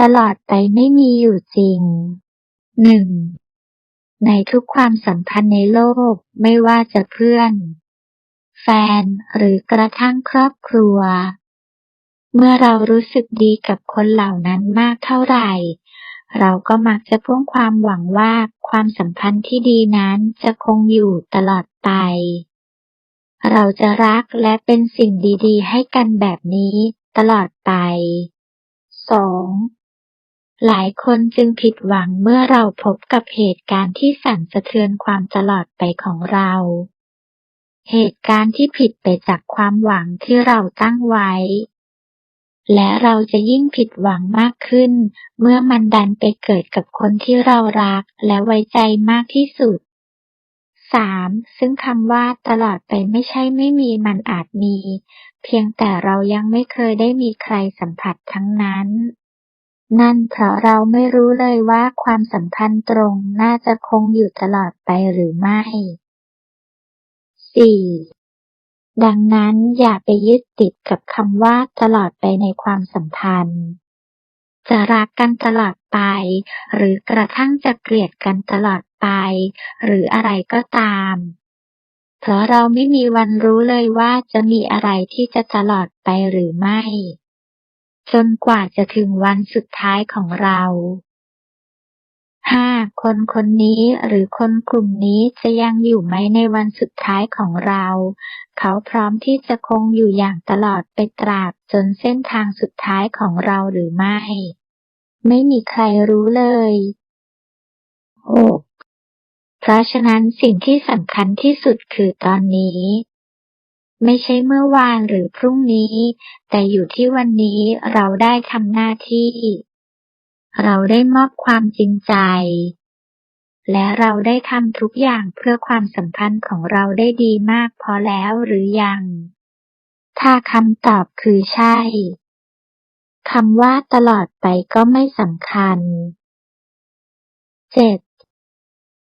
ตลอดไปไม่มีอยู่จริงหนึ่งในทุกความสัมพันธ์ในโลกไม่ว่าจะเพื่อน แฟนหรือกระทั่งครอบครัว เมื่อเรารู้สึกดีกับคนเหล่านั้นมากเท่าไหร่ เราก็มักจะพ่วงความหวังว่าความสัมพันธ์ที่ดีนั้นจะคงอยู่ตลอดไป เราจะรักและเป็นสิ่งดีๆ ให้กันแบบนี้ตลอดไป 2. หลายคนจึงผิดหวังเมื่อเราพบกับเหตุการณ์ที่สั่นสะเทือนความตลอดไปของเรา เหตุการณ์ที่ผิดไปจากความหวังที่เราตั้งไว้ และเราจะยิ่งผิดหวังมากขึ้น เมื่อมันดันไปเกิดกับคนที่เรารักและไว้ใจมากที่สุด 3. ซึ่งคำว่าตลอดไปไม่ใช่ไม่มีมันอาจมี เพียงแต่เรายังไม่เคยได้มีใครสัมผัสทั้งนั้น นั่นเพราะเราไม่รู้เลยว่าความสัมพันธ์ตรงน่าจะคงอยู่ตลอดไปหรือไม่ 4. ดังนั้นอย่าไปยึดติดกับคำว่าตลอดไปในความสัมพันธ์ จะรักกันตลอดไป หรือกระทั่งจะเกลียดกันตลอดไป หรืออะไรก็ตาม เพราะเราไม่มีวันรู้เลยว่าจะมีอะไรที่จะตลอดไปหรือไม่ จนกว่าจะถึงวันสุดท้ายของเรา 5. คนคนนี้หรือคนกลุ่มนี้จะยังอยู่ไหมในวันสุดท้ายของเรา เขาพร้อมที่จะคงอยู่อย่างตลอดไปตราบจนเส้นทางสุดท้ายของเราหรือไม่ ไม่มีใครรู้เลย 6. เพราะฉะนั้นสิ่งที่สำคัญที่สุดคือตอนนี้ ไม่ใช่เมื่อวานหรือพรุ่งนี้ แต่อยู่ที่วันนี้เราได้ทำหน้าที่ เราได้มอบความจริงใจ และเราได้ทำทุกอย่างเพื่อความสัมพันธ์ของเราได้ดีมากพอแล้วหรือยัง ถ้าคำตอบคือใช่คำว่าตลอดไปก็ไม่สำคัญ 7.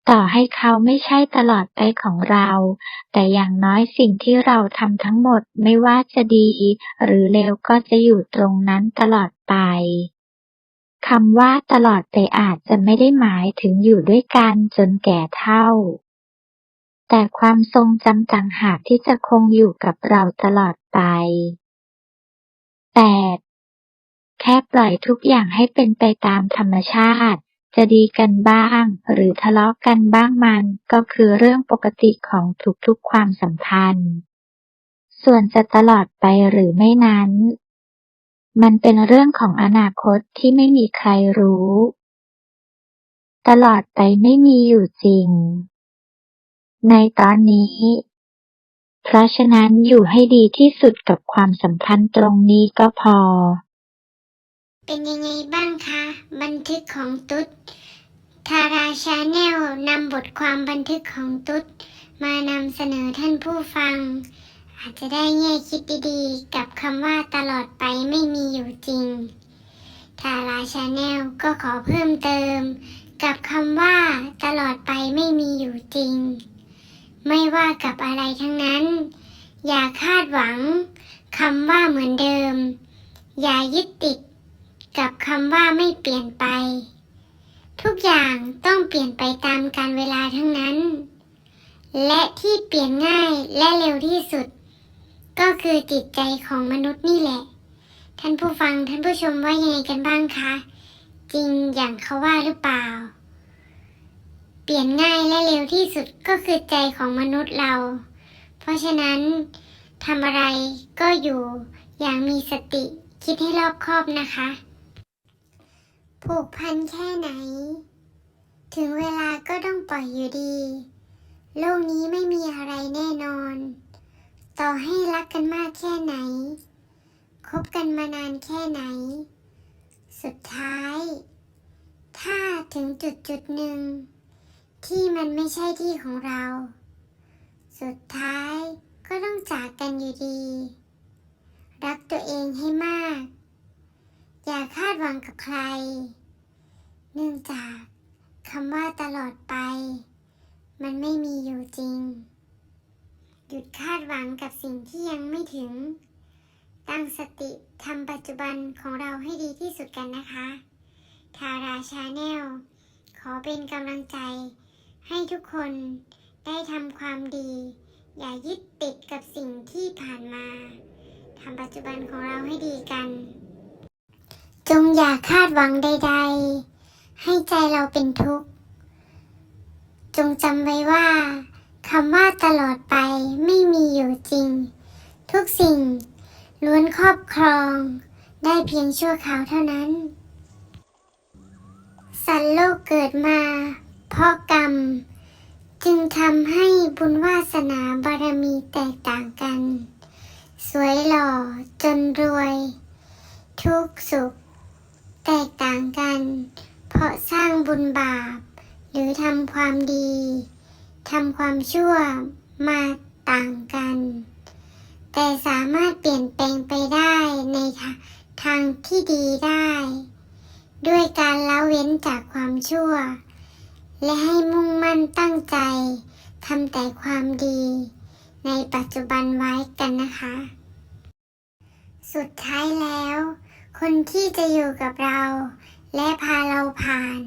ต่อให้เขาไม่ใช่ตลอดไปของเรา แต่อย่างน้อยสิ่งที่เราทำทั้งหมดไม่ว่าจะดี หรือเลวก็จะอยู่ตรงนั้นตลอดไปคำว่าตลอดไปอาจจะไม่ได้หมายถึงอยู่ด้วยกันจนแก่เฒ่า แต่ความทรงจำต่างหากที่จะคงอยู่กับเราตลอดไป 8. แค่ปล่อยทุกอย่างให้เป็นไปตามธรรมชาติ จะดีกันบ้าง หรือทะเลาะกันบ้างมันก็คือเรื่องปกติของทุกๆความสัมพันธ์ ส่วนจะตลอดไปหรือไม่นั้น มันเป็นเรื่องของอนาคตที่ไม่มีใครรู้ ตลอดไปไม่มีอยู่จริง ในตอนนี้ เพราะฉะนั้นอยู่ให้ดีที่สุดกับความสัมพันธ์ตรงนี้ก็พอ เป็นยังไงบ้างคะ บันทึกของตุ๊ดทาราชาแนลนำบทความบันทึกของตุ๊ดมานำเสนอท่านผู้ฟัง อาจจะได้แง่คิดดีๆ กับคำว่าตลอดไปไม่มีอยู่จริง ทาราชาแนลก็ขอเพิ่มเติม กับคำว่าตลอดไปไม่มีอยู่จริง ไม่ว่ากับอะไรทั้งนั้น อย่าคาดหวังคำว่าเหมือนเดิม อย่ายึดติด กับคำว่าไม่เปลี่ยนไป ทุกอย่างต้องเปลี่ยนไปตามกาลเวลาทั้งนั้น และที่เปลี่ยนง่ายและเร็วที่สุด ก็คือจิตใจของมนุษย์นี่แหละ ท่านผู้ฟังท่านผู้ชมว่ายังไงกันบ้างคะ จริงอย่างเขาว่าหรือเปล่า เปลี่ยนง่ายและเร็วที่สุดก็คือใจของมนุษย์เรา เพราะฉะนั้นทำอะไรก็อยู่อย่างมีสติคิดให้รอบคอบนะคะ ผูกพันแค่ไหน ถึงเวลาก็ต้องปล่อยอยู่ดี โลกนี้ไม่มีอะไรแน่นอน ต่อให้รักกันมากแค่ไหน คบกันมานานแค่ไหน สุดท้าย ถ้าถึงจุดจุดหนึ่ง ที่มันไม่ใช่ที่ของเรา สุดท้ายก็ต้องจากกันอยู่ดี รักตัวเองให้มาก อย่าคาดหวังกับใคร เนื่องจากคำว่าตลอดไป มันไม่มีอยู่จริง หยุดคาดหวังกับสิ่งที่ยังไม่ถึง ตั้งสติทำปัจจุบันของเราให้ดีที่สุดกันนะคะ ทาราชาแนลขอเป็นกำลังใจ ให้ทุกคนได้ทำความดี อย่ายึดติดกับสิ่งที่ผ่านมาทำปัจจุบันของเราให้ดีกัน จงอย่าคาดหวังใด ๆ ให้ใจเราเป็นทุกข์ จงจำไว้ว่าคำว่าตลอดไปไม่มีอยู่จริง ทุกสิ่งล้วนครอบครอง ได้เพียงชั่วคราวเท่านั้น สัตว์โลกเกิดมา เพราะกรรม จึงทำให้บุญวาสนาบารมีแตกต่างกัน สวยหล่อจนรวย ทุกสุข แตกต่างกัน เพราะสร้างบุญบาป หรือทำความดีทำความชั่วมาต่างกัน แต่สามารถเปลี่ยนแปลงไปได้ในทาทางที่ดีได้ ด้วยการละเว้นจากความชั่ว และให้มุ่งมั่นตั้งใจทำแต่ความดี ในปัจจุบันไว้กันนะคะ สุดท้ายแล้ว คนที่จะอยู่กับเรา และพาเราผ่าน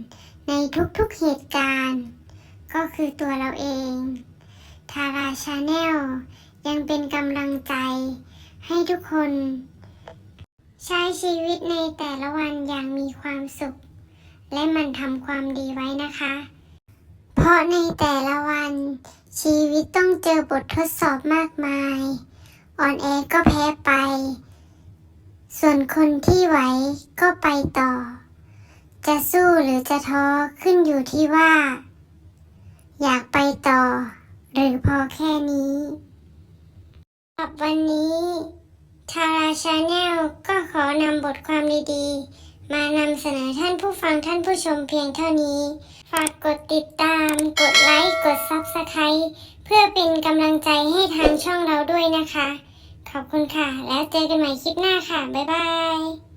ในทุกๆเหตุการณ์ ก็คือตัวเราเอง ทาราชาแนลยังเป็นกำลังใจให้ทุกคน ใช้ชีวิตในแต่ละวันอย่างมีความสุข และมันทำความดีไว้นะคะ เพราะในแต่ละวัน ชีวิตต้องเจอบททดสอบมากมาย อ่อนแอก็แพ้ไป ส่วนคนที่ไหวก็ไปต่อ จะสู้หรือจะท้อขึ้นอยู่ที่ว่า อยากไปต่อ หรือพอแค่นี้กับวันนี้ทาราชาแนลก็ขอนำบทความดีๆ มานำเสนอท่านผู้ฟังท่านผู้ชมเพียงเท่านี้ ฝากกดติดตาม กดไลค์ กด Subscribe เพื่อเป็นกำลังใจให้ทางช่องเราด้วยนะคะ ขอบคุณค่ะ แล้วเจอกันใหม่คลิปหน้าค่ะ บ๊ายบาย